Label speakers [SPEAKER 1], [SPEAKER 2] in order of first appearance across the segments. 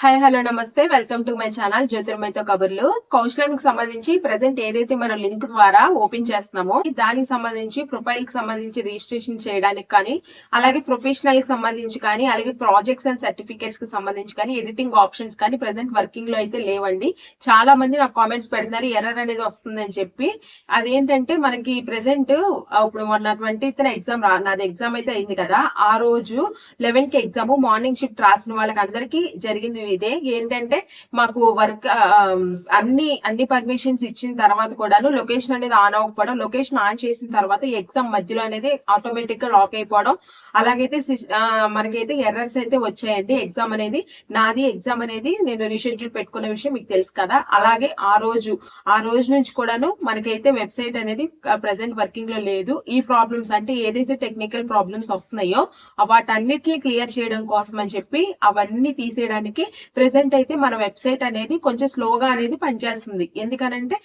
[SPEAKER 1] Hi hello namaste. Welcome to my channel జ్యోతిర్మయతో కబుర్లు. కౌశలానికి సంబంధించి ప్రెసెంట్ ఏదైతే మనం లింక్ ద్వారా ఓపెన్ చేస్తున్నామో దానికి సంబంధించి ప్రొఫైల్కి సంబంధించి రిజిస్ట్రేషన్ చేయడానికి కానీ అలాగే ప్రొఫెషనల్కి సంబంధించి కానీ అలాగే ప్రాజెక్ట్స్ అండ్ సర్టిఫికేట్స్కి సంబంధించి కానీ ఎడిటింగ్ ఆప్షన్స్ కానీ ప్రెసెంట్ వర్కింగ్లో అయితే లేవండి. చాలా మంది నాకు కామెంట్స్ పెడుతున్నారు ఎర్రర్ అనేది వస్తుందని చెప్పి. అదేంటంటే మనకి ప్రెసెంట్ ఇప్పుడు మొన్న ట్వంటీత్ ఎగ్జామ్ నాది ఎగ్జామ్ అయితే అయింది కదా. ఆ రోజు లెవెన్కి ఎగ్జామ్ మార్నింగ్ షిఫ్ట్ రాసిన వాళ్ళకి అందరికీ జరిగింది ఇదే ఏంటంటే మాకు వర్క్ అన్ని అన్ని పర్మిషన్స్ ఇచ్చిన తర్వాత కూడాను లొకేషన్ అనేది ఆన్ అవ్వకపోవడం లొకేషన్ ఆన్ చేసిన తర్వాత ఎగ్జామ్ మధ్యలో అనేది ఆటోమేటిక్గా లాక్ అయిపోవడం. అలాగైతే మనకైతే ఎర్రర్స్ అయితే వచ్చాయండి. ఎగ్జామ్ అనేది నాది ఎగ్జామ్ అనేది నేను రీషెడ్యూల్ పెట్టుకున్న విషయం మీకు తెలుసు కదా. అలాగే ఆ రోజు ఆ రోజు నుంచి కూడాను మనకైతే వెబ్సైట్ అనేది ప్రెసెంట్ వర్కింగ్లో లేదు. ఈ ప్రాబ్లమ్స్ అంటే ఏదైతే టెక్నికల్ ప్రాబ్లమ్స్ వస్తున్నాయో వాటన్నిటిని క్లియర్ చేయడం కోసం అని చెప్పి అవన్నీ తీసేయడానికి ప్రెసెంట్ అయితే మన వెబ్సైట్ అనేది కొంచెం స్లోగా అనేది పనిచేస్తుంది. ఎందుకనంటే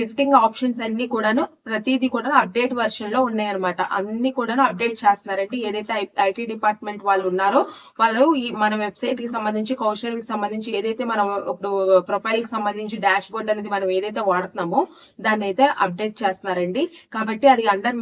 [SPEAKER 1] ఎడిటింగ్ ఆప్షన్స్ అన్ని కూడాను ప్రతిదీ కూడా అప్డేట్ వర్షన్లో ఉన్నాయన్నమాట. అన్ని కూడాను అప్డేట్ చేస్తున్నారంటే ఏదైతే ఐటీ డిపార్ట్మెంట్ వాళ్ళు ఉన్నారో వాళ్ళు ఈ మన వెబ్సైట్కి సంబంధించి కౌశల్కి సంబంధించి ఏదైతే మనం ఇప్పుడు ప్రొఫైల్కి సంబంధించి డాష్ బోర్డ్ అనేది మనం ఏదైతే వాడుతున్నామో దాన్ని అయితే అప్డేట్ చేస్తున్నారండి. కాబట్టి అది అండర్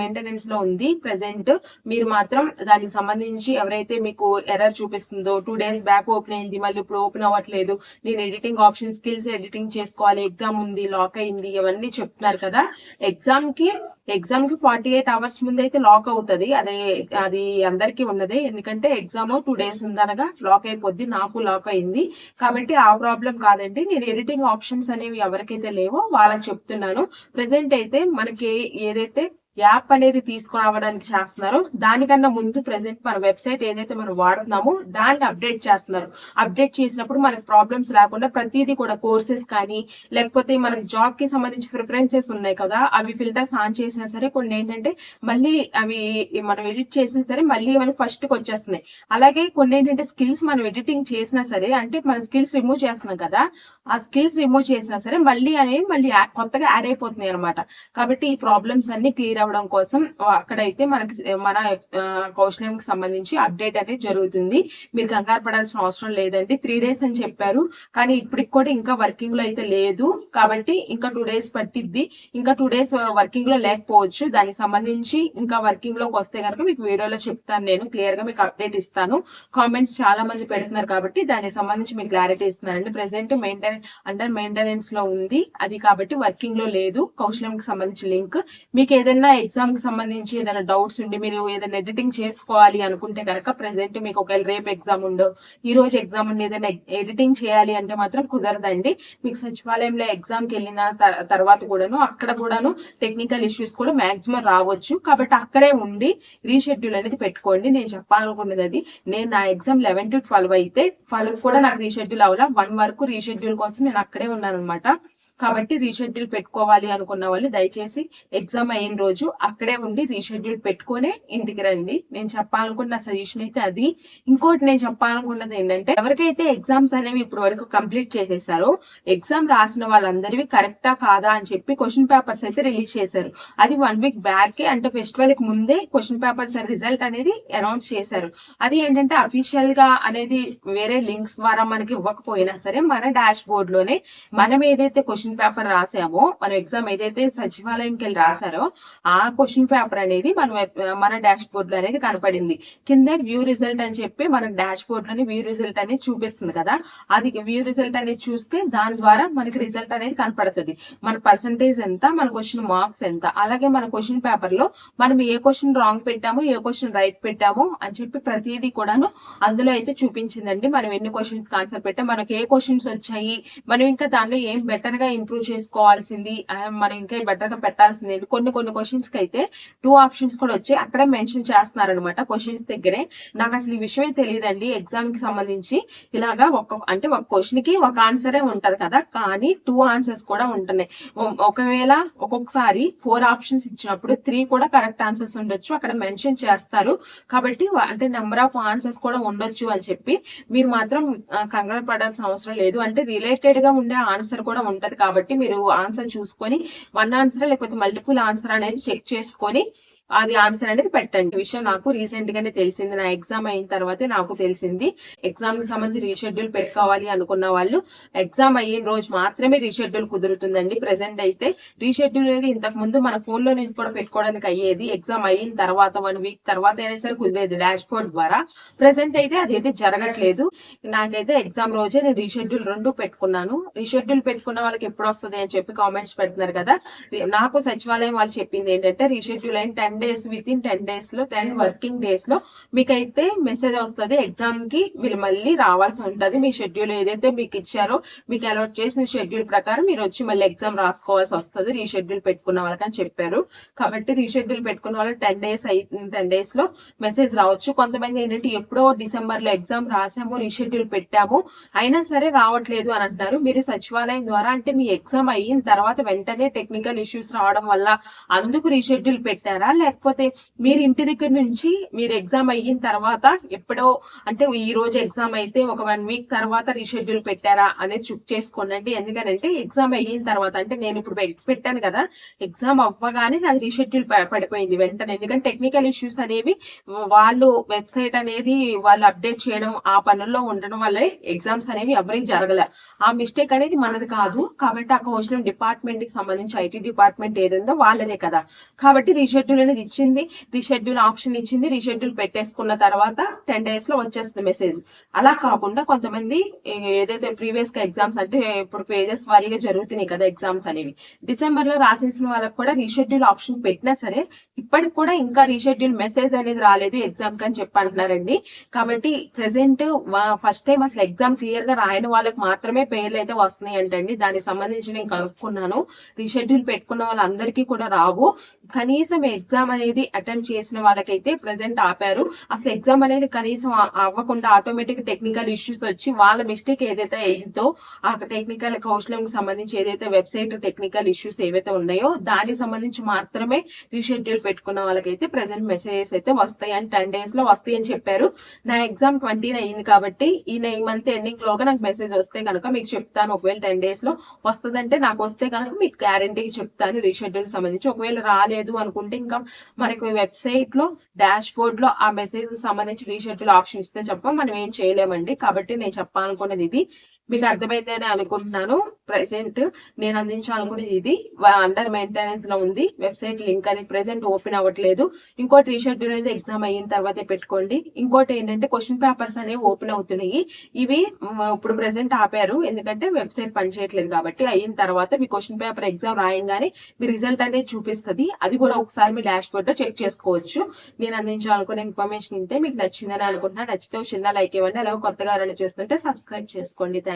[SPEAKER 1] మెయింటెనెన్స్లో ఉంది. ప్రెసెంట్ మీరు మాత్రం దానికి సంబంధించి ఎవరైతే మీకు ఎర్రర్ చూపిస్తుందో టూ డేస్ బ్యాక్ ఓపెన్ అయింది. మళ్ళీ ఇప్పుడు ఓపెన్ అవ్వట్లేదు. నేను ఎడిటింగ్ ఆప్షన్ స్కిల్స్ ఎడిటింగ్ చేసుకోవాలి. ఎగ్జామ్ ఉంది లాక్ అయింది ఇవన్నీ చెప్తున్నారు కదా. ఎగ్జామ్కి ఎగ్జామ్కి ఫార్టీ ఎయిట్ అవర్స్ ముందు అయితే లాక్ అవుతుంది. అదే అది అందరికీ ఉన్నదే. ఎందుకంటే ఎగ్జామ్ టూ డేస్ ఉందనగా లాక్ అయిపోద్ది. నాకు లాక్ అయింది. కాబట్టి ఆ ప్రాబ్లం కాదండి. నేను ఎడిటింగ్ ఆప్షన్స్ అనేవి ఎవరికైతే లేవో వాళ్ళకి చెప్తున్నాను. ప్రెసెంట్ అయితే మనకి ఏదైతే యాప్ అనేది తీసుకురావడానికి చేస్తున్నారు. దానికన్నా ముందు ప్రెసెంట్ మన వెబ్సైట్ ఏదైతే మనం వాడుతున్నామో దాన్ని అప్డేట్ చేస్తున్నారు. అప్డేట్ చేసినప్పుడు మనకి ప్రాబ్లమ్స్ రాకుండా ప్రతిదీ కూడా కోర్సెస్ కానీ లేకపోతే మనకి జాబ్కి సంబంధించి ప్రిఫరెన్సెస్ ఉన్నాయి కదా అవి ఫిల్టర్స్ ఆన్ చేసినా సరే కొన్ని ఏంటంటే మళ్ళీ అవి మనం ఎడిట్ చేసినా సరే మళ్ళీ మనకి ఫస్ట్కి వచ్చేస్తున్నాయి. అలాగే కొన్ని ఏంటంటే స్కిల్స్ మనం ఎడిటింగ్ చేసినా సరే అంటే మన స్కిల్స్ రిమూవ్ చేస్తున్నాం కదా ఆ స్కిల్స్ రిమూవ్ చేసినా సరే మళ్ళీ అనేవి మళ్ళీ కొత్తగా యాడ్ అయిపోతున్నాయి అనమాట కాబట్టి ఈ ప్రాబ్లమ్స్ అన్ని క్లియర్ అవ్వడం కోసం అక్కడైతే మనకి మన కౌశల్యంకి సంబంధించి అప్డేట్ అనేది జరుగుతుంది. మీరు కంగారు పడాల్సిన అవసరం లేదండి. త్రీ డేస్ అని చెప్పారు. కానీ ఇప్పటికి కూడా ఇంకా వర్కింగ్లో అయితే లేదు. కాబట్టి ఇంకా టూ డేస్ పట్టిద్ది. ఇంకా టూ డేస్ వర్కింగ్లో లేకపోవచ్చు. దానికి సంబంధించి ఇంకా వర్కింగ్లోకి వస్తే కనుక మీకు వీడియోలో చెప్తాను నేను. క్లియర్గా మీకు అప్డేట్ ఇస్తాను. కామెంట్స్ చాలా మంది పెడుతున్నారు కాబట్టి దానికి సంబంధించి మీకు క్లారిటీ ఇస్తున్నానండి ప్రెసెంట్ మెయింటెనెన్ అండర్ మెయింటెనెన్స్లో ఉంది. అది కాబట్టి వర్కింగ్లో లేదు. కౌశలంకి సంబంధించి లింక్. మీకు ఏదైనా ఎగ్జామ్కి సంబంధించి ఏదైనా డౌట్స్ ఉండి మీరు ఏదైనా ఎడిటింగ్ చేసుకోవాలి అనుకుంటే కనుక ప్రెసెంట్ మీకు ఒకవేళ రేపు ఎగ్జామ్ ఉండో ఈ రోజు ఎగ్జామ్ ఉండి ఏదైనా ఎడిటింగ్ చేయాలి అంటే మాత్రం కుదరదండి. మీకు సచివాలయంలో ఎగ్జామ్కి వెళ్ళిన తర్వాత కూడాను అక్కడ కూడాను టెక్నికల్ ఇష్యూస్ కూడా మాక్సిమం రావచ్చు. కాబట్టి అక్కడే ఉండి రీషెడ్యూల్ అనేది పెట్టుకోండి. నేను చెప్పాలనుకున్నది అది. నేను నా ఎగ్జామ్ లెవెన్ టు ట్వెల్వ్ అయితే ట్వెల్వ్ కూడా నాకు రీషెడ్యూల్ అవ్వాలా? వన్ వరకు రీషెడ్యూల్ కోసం నేను అక్కడే ఉన్నాను అనమాట కాబట్టి రీషెడ్యూల్ పెట్టుకోవాలి అనుకున్న వాళ్ళు దయచేసి ఎగ్జామ్ అయిన రోజు అక్కడే ఉండి రీషెడ్యూల్ పెట్టుకునే ఇంటికి రండి. నేను చెప్పాలనుకున్న సజెషన్ అయితే అది. ఇంకోటి నేను చెప్పాలనుకున్నది ఏంటంటే ఎవరికైతే ఎగ్జామ్స్ అనేవి ఇప్పుడు వరకు కంప్లీట్ చేసేసారో ఎగ్జామ్ రాసిన వాళ్ళందరివి కరెక్టా కాదా అని చెప్పి క్వశ్చన్ పేపర్స్ అయితే రిలీజ్ చేశారు. అది వన్ వీక్ బ్యాక్ అంటే ఫెస్టివల్కి ముందే క్వశ్చన్ పేపర్స్ రిజల్ట్ అనేది అనౌన్స్ చేశారు. అది ఏంటంటే అఫీషియల్గా అనేది వేరే లింక్స్ ద్వారా మనకి ఇవ్వకపోయినా సరే మన డాష్ బోర్డ్లోనే మనం ఏదైతే క్వశ్చన్ పేపర్ రాసామో. మనం ఎగ్జామ్ ఏదైతే సచివాలయంకి వెళ్ళి రాసారో ఆ క్వశ్చన్ పేపర్ అనేది మనం మన డాష్ బోర్డ్లో అనేది కనపడింది. కింద వ్యూ రిజల్ట్ అని చెప్పి మన డాష్ బోర్డ్లోని వ్యూ రిజల్ట్ అనేది చూపిస్తుంది కదా. అది వ్యూ రిజల్ట్ అనేది చూస్తే దాని ద్వారా మనకి రిజల్ట్ అనేది కనపడుతుంది. మన పర్సంటేజ్ ఎంత మన క్వశ్చన్ మార్క్స్ ఎంత. అలాగే మన క్వశ్చన్ పేపర్లో మనం ఏ క్వశ్చన్ రాంగ్ పెట్టాము ఏ క్వశ్చన్ రైట్ పెట్టాము అని చెప్పి ప్రతిదీ కూడాను అందులో అయితే చూపించిందండి. మనం ఎన్ని క్వశ్చన్స్ ఆన్సర్ పెట్టాం మనకి ఏ క్వశ్చన్స్ వచ్చాయి మనం ఇంకా దానిలో ఏం బెటర్గా ఇంప్రూవ్ చేసుకోవాల్సింది మరి మనం ఇంకా బెటర్గా పెట్టాల్సింది కొన్ని కొన్ని క్వశ్చన్స్కి అయితే టూ ఆప్షన్స్ కూడా వచ్చి అక్కడే మెన్షన్ చేస్తున్నారనమాట క్వశ్చన్స్ దగ్గరే. నాకు అసలు ఈ విషయమే తెలియదండి. ఎగ్జామ్కి సంబంధించి ఇలాగా ఒక అంటే ఒక క్వశ్చన్కి ఒక ఆన్సరే ఉంటుంది కదా కానీ టూ ఆన్సర్స్ కూడా ఉంటున్నాయి. ఒకవేళ ఒక్కొక్కసారి ఫోర్ ఆప్షన్స్ ఇచ్చినప్పుడు త్రీ కూడా కరెక్ట్ ఆన్సర్స్ ఉండొచ్చు. అక్కడ మెన్షన్ చేస్తారు. కాబట్టి అంటే నెంబర్ ఆఫ్ ఆన్సర్స్ కూడా ఉండొచ్చు అని చెప్పి మీరు మాత్రం కంగారు పడాల్సిన అవసరం లేదు. అంటే రిలేటెడ్గా ఉండే ఆన్సర్ కూడా ఉంటది కాబట్టి మీరు ఆన్సర్ చూసుకొని వన్ ఆన్సర్ లేకపోతే మల్టిపుల్ ఆన్సర్ అనేది చెక్ చేసుకొని అది ఆన్సర్ అనేది పెట్టండి. విషయం నాకు రీసెంట్ గానే తెలిసింది. నా ఎగ్జామ్ అయిన తర్వాతే నాకు తెలిసింది. ఎగ్జామ్కి సంబంధించి రీషెడ్యూల్ పెట్టుకోవాలి అనుకున్న వాళ్ళు ఎగ్జామ్ అయిన రోజు మాత్రమే రీషెడ్యూల్ కుదురుతుందండి. ప్రెసెంట్ అయితే రీషెడ్యూల్ అనేది ఇంతకు ముందు మన ఫోన్లో నుంచి కూడా పెట్టుకోవడానికి అయ్యేది. ఎగ్జామ్ అయిన తర్వాత వన్ వీక్ తర్వాత అయినా సరే కుదిరేది డాష్ బోర్డ్ ద్వారా. ప్రెసెంట్ అయితే అదైతే జరగట్లేదు. నాకైతే ఎగ్జామ్ రోజే నేను రీషెడ్యూల్ రెండు పెట్టుకున్నాను. రీషెడ్యూల్ పెట్టుకున్న వాళ్ళకి ఎప్పుడు వస్తుంది అని చెప్పి కామెంట్స్ పెడుతున్నారు కదా. నాకు సచివాలయం వాళ్ళు చెప్పింది ఏంటంటే రీషెడ్యూల్ అయిన time ten days within ten డేస్లో టెన్ వర్కింగ్ డేస్లో మీకైతే మెసేజ్ వస్తుంది. ఎగ్జామ్కి మీరు మళ్ళీ రావాల్సి ఉంటుంది. మీ షెడ్యూల్ ఏదైతే మీకు ఇచ్చారో మీకు అలాట్ చేసిన షెడ్యూల్ ప్రకారం మీరు వచ్చి మళ్ళీ ఎగ్జామ్ రాసుకోవాల్సి వస్తుంది. రీషెడ్యూల్ పెట్టుకున్న వాళ్ళకని చెప్పారు. కాబట్టి రీషెడ్యూల్ పెట్టుకున్న వాళ్ళు టెన్ డేస్ అయి టెన్ డేస్లో మెసేజ్ రావచ్చు. కొంతమంది ఏంటంటే ఎప్పుడో డిసెంబర్లో ఎగ్జామ్ రాసాము రీషెడ్యూల్ పెట్టాము. అయినా సరే రావట్లేదు అని అంటున్నారు మీరు సచివాలయం ద్వారా అంటే మీ ఎగ్జామ్ అయిన తర్వాత వెంటనే టెక్నికల్ ఇష్యూస్ రావడం వల్ల అందుకు రీషెడ్యూల్ పెట్టారా? లేకపోతే మీరు ఇంటి దగ్గర నుంచి మీరు ఎగ్జామ్ అయిన తర్వాత ఎప్పుడో అంటే ఈ రోజు ఎగ్జామ్ అయితే ఒక వన్ వీక్ తర్వాత రీషెడ్యూల్ పెట్టారా అనేది చెక్ చేసుకోనండి. ఎందుకనంటే ఎగ్జామ్ అయిన తర్వాత అంటే నేను ఇప్పుడు పెట్టాను కదా ఎగ్జామ్ అవ్వగానే నాది రీషెడ్యూల్ పడిపోయింది వెంటనే. ఎందుకంటే టెక్నికల్ ఇష్యూస్ అనేవి వాళ్ళు వెబ్సైట్ అనేది వాళ్ళు అప్డేట్ చేయడం ఆ పనుల్లో ఉండడం వల్ల ఎగ్జామ్స్ అనేవి ఎవరికి జరగలే. ఆ మిస్టేక్ అనేది మనది కాదు. కాబట్టి ఆ కోచ్ డిపార్ట్మెంట్కి సంబంధించి ఐటీ డిపార్ట్మెంట్ ఏదైందో వాళ్ళదే కదా. కాబట్టి రీషెడ్యూల్ అనేది ఇచ్చింది రీషెడ్యూల్ ఆప్షన్ ఇచ్చింది రీషెడ్యూల్ పెట్టేసుకున్న తర్వాత టెన్ డేస్లో వచ్చేస్తుంది మెసేజ్. అలా కాకుండా కొంతమంది ఏదైతే ప్రీవియస్గా ఎగ్జామ్స్ అంటే ఇప్పుడు పేజెస్ వారీగా జరుగుతున్నాయి కదా ఎగ్జామ్స్ అనేవి డిసెంబర్లో రాసేసిన వాళ్ళకి కూడా రీషెడ్యూల్ ఆప్షన్ పెట్టినా సరే ఇప్పటికి కూడా ఇంకా రీషెడ్యూల్ మెసేజ్ అనేది రాలేదు ఎగ్జామ్ అని చెప్పి అంటున్నారండి. కాబట్టి ప్రెసెంట్ ఫస్ట్ టైం అసలు ఎగ్జామ్ క్లియర్గా రాయని వాళ్ళకి మాత్రమే పేర్లు అయితే వస్తున్నాయి అంటండి. దానికి సంబంధించి నేను కనుక్కున్నాను. రీషెడ్యూల్ పెట్టుకున్న వాళ్ళందరికీ కూడా రావు. కనీసం ఎగ్జామ్ అనేది అటెండ్ చేసిన వాళ్ళకైతే ప్రెసెంట్ ఆపారు. అసలు ఎగ్జామ్ అనేది కనీసం అవ్వకుండా ఆటోమేటిక్ టెక్నికల్ ఇష్యూస్ వచ్చి వాళ్ళ మిస్టేక్ ఏదైతే అయిందో ఆ టెక్నికల్ కౌన్సిలింగ్ సంబంధించి ఏదైతే వెబ్సైట్ టెక్నికల్ ఇష్యూస్ ఏవైతే ఉన్నాయో దానికి సంబంధించి మాత్రమే రీషెడ్యూల్ పెట్టుకున్న వాళ్ళకైతే ప్రెసెంట్ మెసేజెస్ అయితే వస్తాయి. అని టెన్ డేస్లో వస్తాయి అని చెప్పారు. నా ఎగ్జామ్ ట్వంటీ అయింది కాబట్టి ఈ ఈ మంత్ ఎండింగ్ లోగా నాకు మెసేజ్ వస్తే కనుక మీకు చెప్తాను. ఒకవేళ టెన్ డేస్లో వస్తుందంటే నాకు వస్తే కనుక మీకు గ్యారంటీ చెప్తాను రీషెడ్యూల్ సంబంధించి. ఒకవేళ రాలేదు అనుకుంటే ఇంకా మనకు వెబ్సైట్లో డాష్ బోర్డ్లో ఆ మెసేజ్ సంబంధించి రీషెడ్యూల్ ఆప్షన్ ఇస్తే చెప్ప. మనం ఏం చేయలేమండి. కాబట్టి నేను చెప్పాలనుకున్నది ఇది. మీకు అర్థమైందని అనుకుంటున్నాను. ప్రెసెంట్ నేను అందించాలనుకునేది ఇది. అండర్ మెయింటెనెన్స్లో ఉంది. వెబ్సైట్ లింక్ అనేది ప్రెసెంట్ ఓపెన్ అవ్వట్లేదు. ఇంకోటి రీషెడ్యూల్ అనేది ఎగ్జామ్ అయిన తర్వాతే పెట్టుకోండి. ఇంకోటి ఏంటంటే క్వశ్చన్ పేపర్స్ అనేవి ఓపెన్ అవుతున్నాయి. ఇవి ఇప్పుడు ప్రెసెంట్ ఆపారు. ఎందుకంటే వెబ్సైట్ పనిచేయట్లేదు కాబట్టి అయిన తర్వాత మీ క్వశ్చన్ పేపర్ ఎగ్జామ్ రాయంగానే మీ రిజల్ట్ అనేది చూపిస్తుంది. అది కూడా ఒకసారి మీ డాష్ బోర్డ్లో చెక్ చేసుకోవచ్చు. నేను అందించాలనుకునే ఇన్ఫర్మేషన్ ఉంటే మీకు నచ్చిందని అనుకుంటున్నా. నచ్చితే చిన్న లైక్ ఇవ్వండి. అలాగే కొత్తగా ఎవరైనా చూస్తుంటే సబ్స్క్రైబ్ చేసుకోండి. Thank